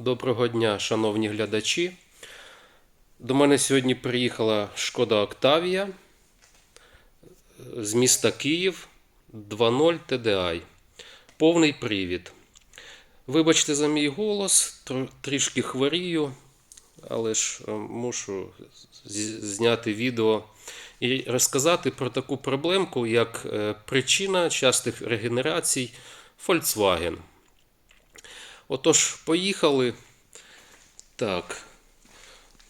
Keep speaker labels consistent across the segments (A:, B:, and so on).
A: Доброго дня, шановні глядачі. До мене сьогодні приїхала шкода Октавія з міста Київ 2.0 TDI. Повний привід. Вибачте за мій голос, трішки хворію, але ж е, мушу зняти відео і розказати про таку проблемку, як е, причина частих регенерацій Volkswagen. Отож, поїхали. Так.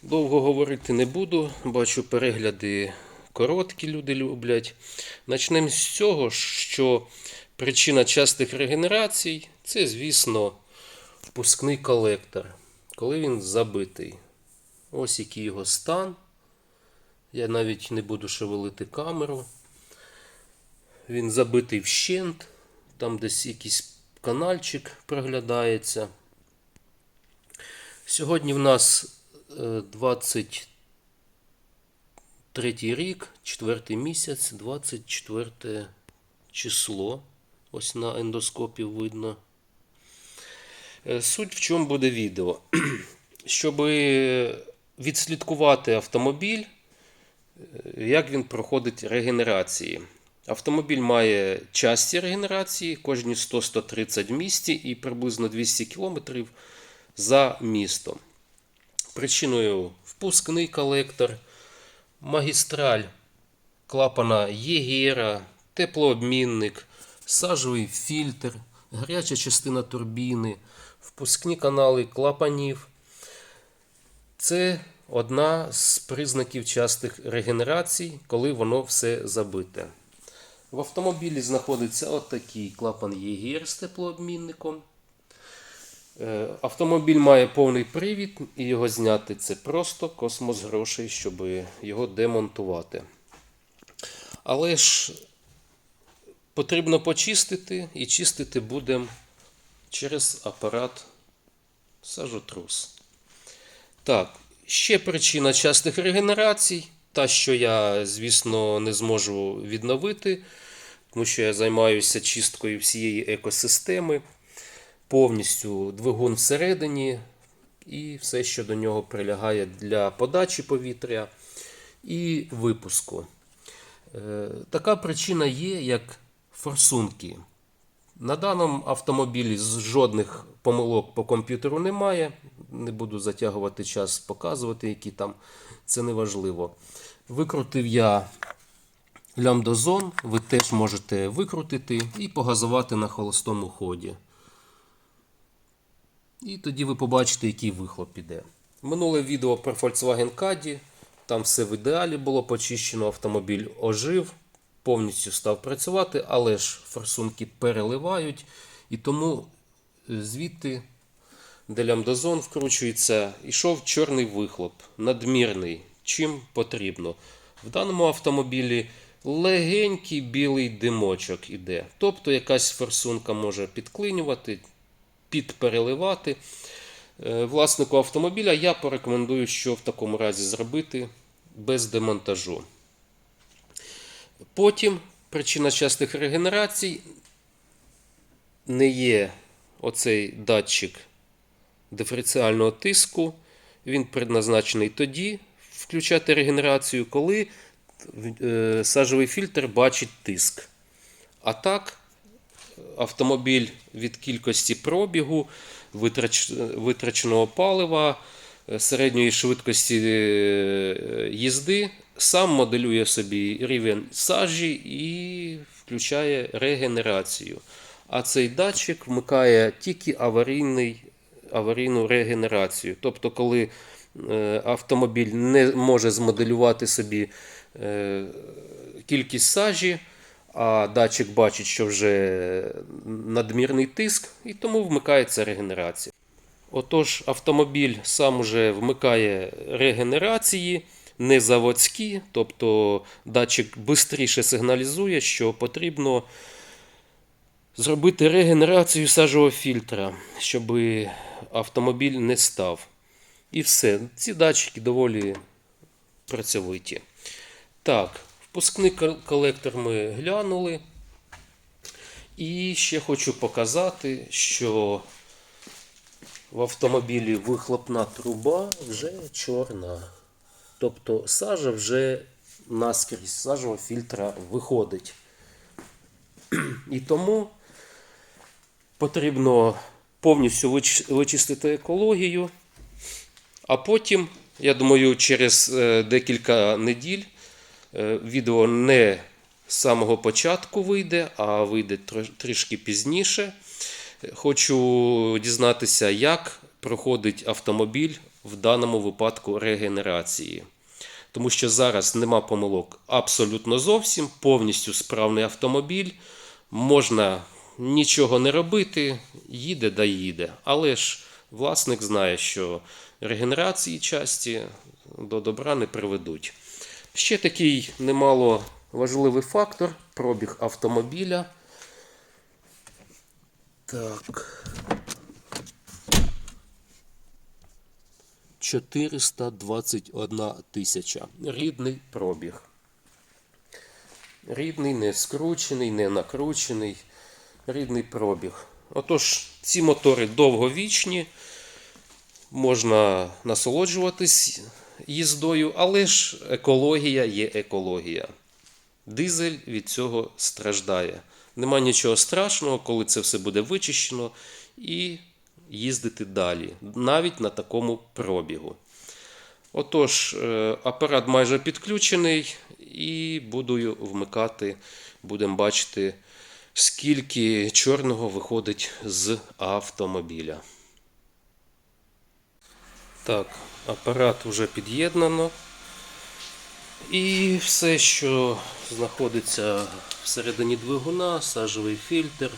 A: Довго говорити не буду. Бачу, перегляди короткі люди люблять. Начнемо з цього, що причина частих регенерацій це, звісно, впускний колектор, коли він забитий. Ось який його стан. Я навіть не буду шевелити камеру. Він забитий вщент, там десь якийсь канальчик проглядається. Сьогодні в нас е, 23 рік, 4 місяць, 24 число. Ось на ендоскопі видно. Е, Суть в чому буде відео. Щоб відслідкувати автомобіль, е, як він проходить регенерації. Автомобіль має часті регенерації, кожні 100-130 в місті і приблизно 200 км за містом. Причиною впускний колектор, магістраль клапана Єгера, теплообмінник, сажовий фільтр, гаряча частина турбіни, впускні канали клапанів. Це одна з признаків частих регенерацій, коли воно все забите. В автомобілі знаходиться отакий клапан Єгер з теплообмінником. Е, Автомобіль має повний привід, і його зняти це просто космос грошей, щоб його демонтувати. Але ж потрібно почистити, і чистити будемо через апарат сажотрус. Так, ще причина частих регенерацій, та, що я, звісно, не зможу відновити, тому що я займаюся чисткою всієї екосистеми, повністю двигун всередині і все, що до нього прилягає для подачі повітря і випуску. Е, Така причина є, як форсунки. На даному автомобілі жодних помилок по комп'ютеру немає. Не буду затягувати час, показувати, які там. Це не важливо. Викрутив я лямдозон, ви теж можете викрутити і погазувати на холостому ході. І тоді ви побачите, який вихлоп іде. Минуле відео про Volkswagen Caddy. Там все в ідеалі було почищено, автомобіль ожив, повністю став працювати, але ж форсунки переливають. І тому е, звідти, де лямдозон вкручується, йшов чорний вихлоп, надмірний, чим потрібно. В даному автомобілі легенький білий димочок іде. Тобто якась форсунка може підклинювати, підпереливати. Е, Власнику автомобіля я порекомендую, що в такому разі зробити без демонтажу. Потім причина частих регенерацій не є оцей датчик диференціального тиску. Він предназначений тоді включати регенерацію, коли е, сажовий фільтр бачить тиск. А так, автомобіль від кількості пробігу, витраченого палива, е, середньої швидкості е, їзди, сам моделює собі рівень сажі і включає регенерацію. А цей датчик вмикає тільки аварійний, аварійну регенерацію. Тобто, коли е, автомобіль не може змоделювати собі е, кількість сажі, а датчик бачить, що вже надмірний тиск, і тому вмикається регенерація. Отож, автомобіль сам уже вмикає регенерації, не заводські, тобто датчик швидше сигналізує, що потрібно зробити регенерацію сажового фільтра, щоб автомобіль не став. І все. Ці датчики доволі працьовиті. Так, впускний колектор ми глянули. І ще хочу показати, що в автомобілі вихлопна труба вже чорна. Тобто сажа вже наскрізь сажового фільтра виходить. І тому потрібно повністю вичистити екологію. А потім, я думаю, через е, декілька неділь е, відео не з самого початку вийде, а вийде трішки пізніше. Хочу дізнатися, як проходить автомобіль в даному випадку регенерації. Тому що зараз нема помилок абсолютно зовсім, повністю справний автомобіль. Можна нічого не робити, їде да їде. Але ж власник знає, що регенерації часті до добра не приведуть. Ще такий немало важливий фактор пробіг автомобіля. Так. 421 тисяча. Рідний пробіг. Рідний, не скручений, не накручений. Рідний пробіг. Отож, ці мотори довговічні, можна насолоджуватись їздою, але ж екологія є екологія. Дизель від цього страждає. Нема нічого страшного, коли це все буде вичищено і їздити далі, навіть на такому пробігу. Отож, е, апарат майже підключений, і буду вмикати, будемо бачити, скільки чорного виходить з автомобіля. Так, апарат вже під'єднано. І все, що знаходиться всередині двигуна, сажовий фільтр,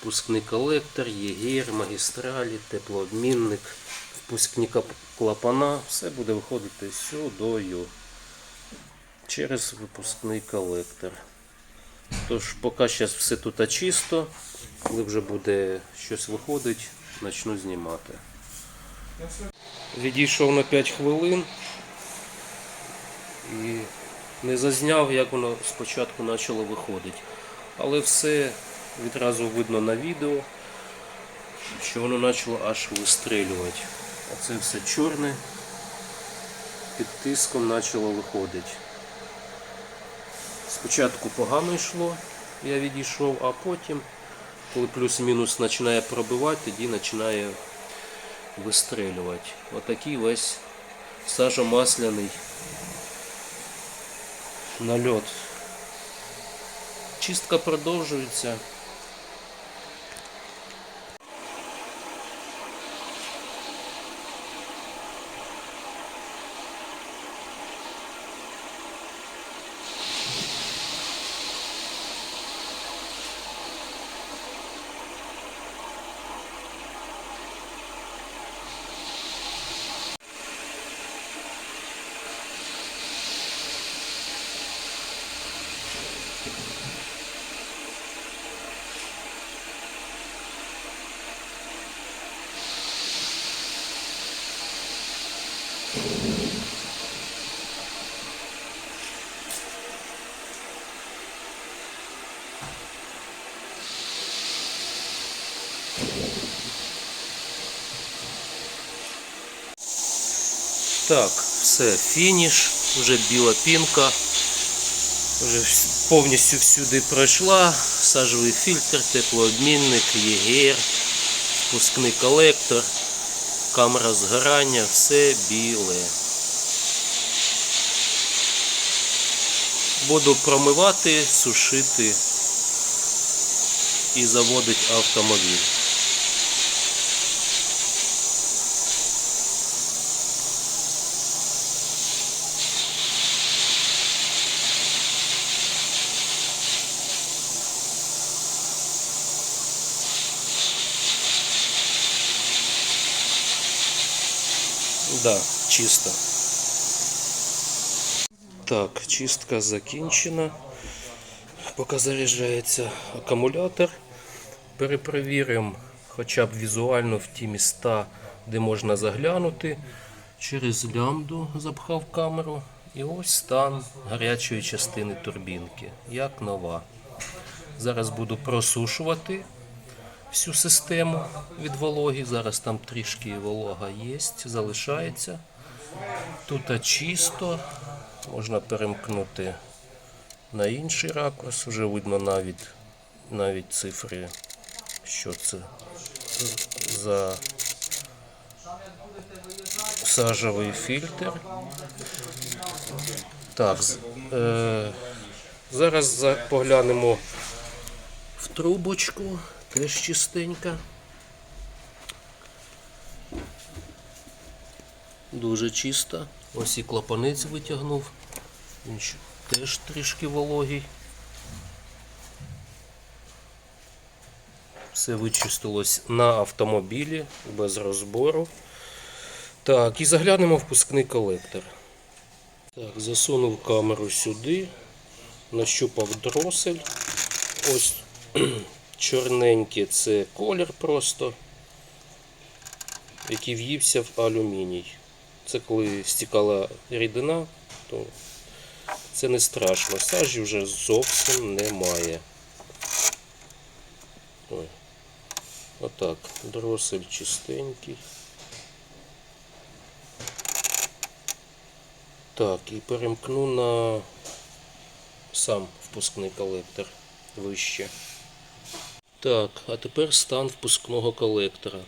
A: впускний колектор, єгір, магістралі, теплообмінник, впускні клапана, все буде виходити сюдою через випускний колектор. Тож, поки зараз все тут чисто, коли вже буде щось виходить, почну знімати. Відійшов на 5 хвилин і не зазняв, як воно спочатку почало виходити. Але все відразу видно на відео, що воно почало аж вистрілювати. А це все чорне під тиском почало виходити. Спочатку погано йшло, я відійшов, а потім, коли плюс-мінус починає пробивати, тоді починає вистрілювати. Отакий весь сажомасляний нальот. Чистка продовжується. Так, все, фініш, вже біла пінка. Вже повністю всюди пройшла. Сажовий фільтр, теплообмінник, єгер, впускний колектор, камера згорання, все біле. Буду промивати, сушити і заводити автомобіль. Да, чисто. Так, чистка закінчена. Поки заряджається акумулятор. Перепровіримо хоча б візуально в ті міста, де можна заглянути. Через лямбду запхав камеру. І ось стан гарячої частини турбінки, як нова. Зараз буду просушувати всю систему від вологи. Зараз там трішки волога є, залишається. Тут чисто, можна перемкнути на інший ракурс, вже видно навіть, навіть цифри, що це за сажевий фільтр. Так, е, зараз поглянемо в трубочку, теж чистенька. Дуже чиста. Ось і клапанець витягнув. Він теж трішки вологий. Все вичистилось на автомобілі без розбору. Так, і заглянемо в впускний колектор. Так, засунув камеру сюди, нащупав дросель. Ось чорненький це колір просто, який в'ївся в алюміній. Це коли стікала рідина, то це не страшно. Сажі вже зовсім немає. Ой. Отак, дросель чистенький. Так, і перемкну на сам впускний колектор вище. Так, а тепер стан впускного колектора.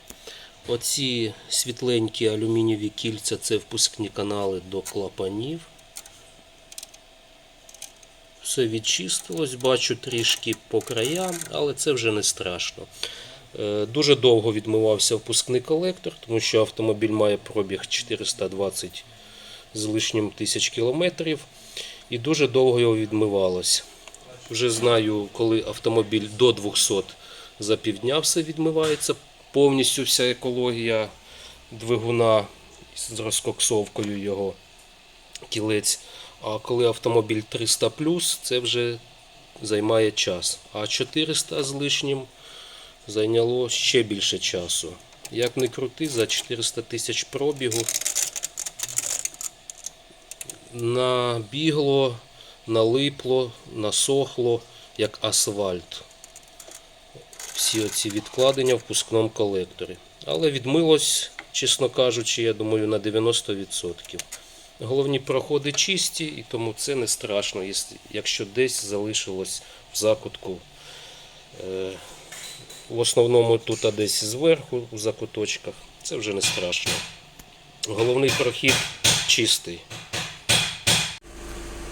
A: Оці світленькі алюмінієві кільця це впускні канали до клапанів. Все відчистилось, бачу трішки по краям, але це вже не страшно. Е, Дуже довго відмивався впускний колектор, тому що автомобіль має пробіг 420 з лишнім тисяч кілометрів і дуже довго його відмивалось. Вже знаю, коли автомобіль до 200 за півдня все відмивається, повністю вся екологія двигуна з розкоксовкою його кілець. А коли автомобіль 300 це вже займає час. А 400 з лишнім зайняло ще більше часу. Як не крути, за 400 тисяч пробігу набігло, налипло, насохло, як асфальт. Всі оці відкладення в впускному колекторі. Але відмилось, чесно кажучи, я думаю, на 90%. Головні проходи чисті, і тому це не страшно, якщо десь залишилось в закутку. Е, В основному тут а десь зверху, в закуточках. Це вже не страшно. Головний прохід чистий.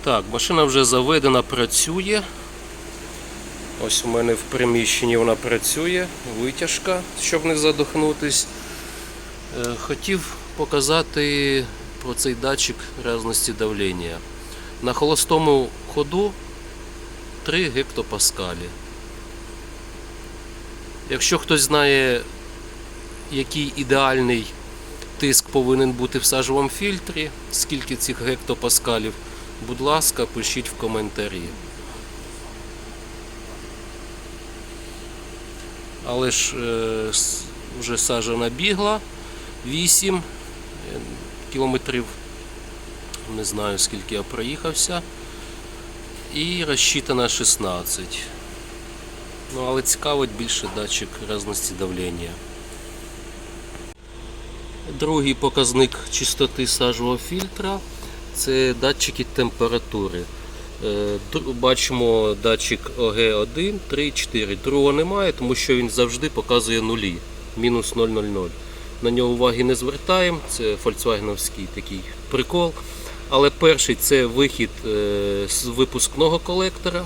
A: Так, машина вже заведена, працює. Ось у мене в приміщенні вона працює, витяжка, щоб не задохнутись. Е, Хотів показати про цей датчик різності давлення. На холостому ходу 3 гектопаскалі. Якщо хтось знає, який ідеальний тиск повинен бути в сажовому фільтрі, скільки цих гектопаскалів, будь ласка, пишіть в коментарі. Але ж е, вже сажа набігла 8 е, кілометрів, не знаю скільки я проїхався, і розчитана 16. Ну, але цікавить більше датчик різності давлення. Другий показник чистоти сажового фільтра це датчики температури. Е, Бачимо датчик ОГ1, 3, 4. Другого немає, тому що він завжди показує нулі, мінус 0,00. На нього уваги не звертаємо, це фольксвагеновський такий прикол. Але перший це вихід е, з випускного колектора.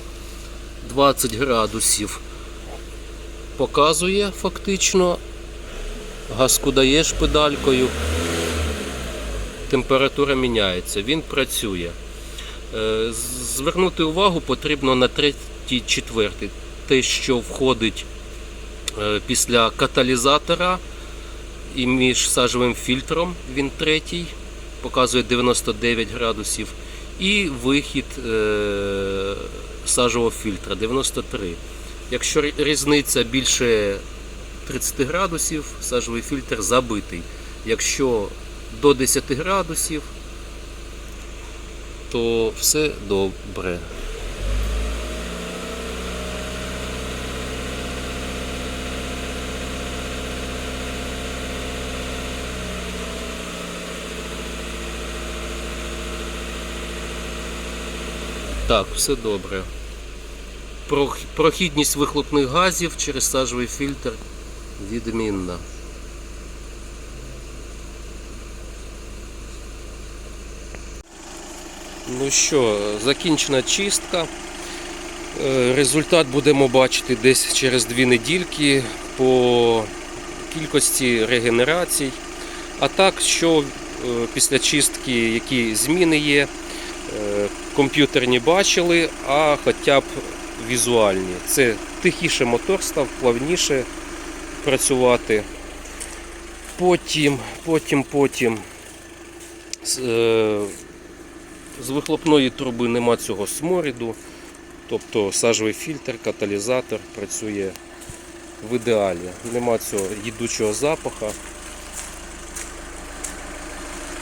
A: 20 градусів показує фактично. Газку даєш педалькою, температура міняється, він працює. Е, Звернути увагу потрібно на третій, четвертий. Те, що входить е, після каталізатора і між сажовим фільтром, він третій, показує 99 градусів. І вихід е, сажового фільтра 93. Якщо різниця більше 30 градусів, сажовий фільтр забитий. Якщо до 10 градусів, то все добре. Так, все добре. Прохідність вихлопних газів через сажовий фільтр відмінна. Ну що, закінчена чистка. Е, Результат будемо бачити десь через дві недільки по кількості регенерацій. А так, що е, після чистки, які зміни є, е, комп'ютерні бачили, а хоча б візуальні. Це тихіше мотор став, плавніше працювати. Потім, потім, потім з, вихлопної труби нема цього сморіду. Тобто сажовий фільтр, каталізатор працює в ідеалі. Нема цього їдучого запаха.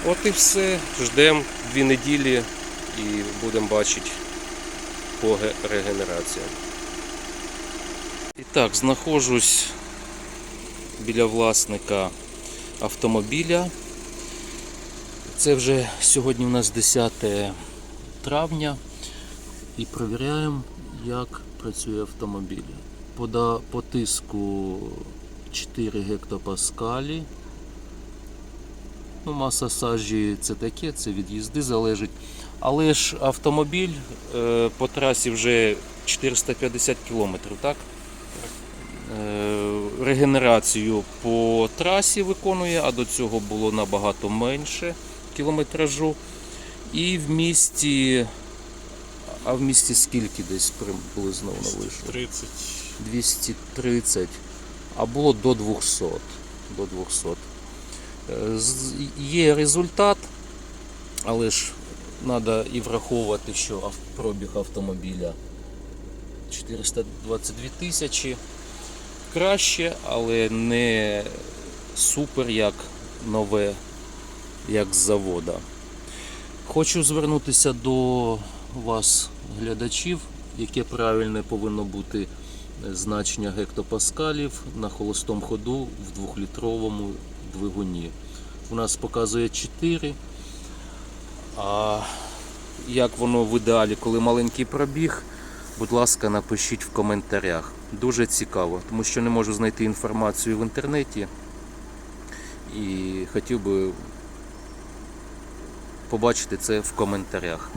A: От і все. Ждемо дві неділі і будемо бачити по ге- регенерації. І так, знаходжусь біля власника автомобіля. Це вже сьогодні у нас 10 травня і перевіряємо, як працює автомобіль. По, по тиску 4 гектопаскалі. Ну, маса сажі це таке, це від їзди залежить. Але ж автомобіль е, по трасі вже 450 км, так? Е, регенерацію по трасі виконує, а до цього було набагато менше кілометражу. І в місті. А в місті скільки десь приблизно воно вийшло?
B: 30.
A: 230, а було до 200. До 200. Е, Є результат, але ж треба і враховувати, що пробіг автомобіля 422 тисячі. Краще, але не супер як нове, як з завода. Хочу звернутися до вас, глядачів, яке правильне повинно бути значення гектопаскалів на холостому ходу в двохлітровому двигуні. У нас показує 4. А як воно в ідеалі, коли маленький пробіг, будь ласка, напишіть в коментарях. Дуже цікаво, тому що не можу знайти інформацію в інтернеті і хотів би побачити це в коментарях.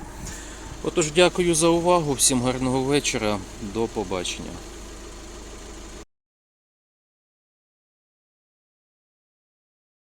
A: Отож, дякую за увагу, всім гарного вечора, до побачення.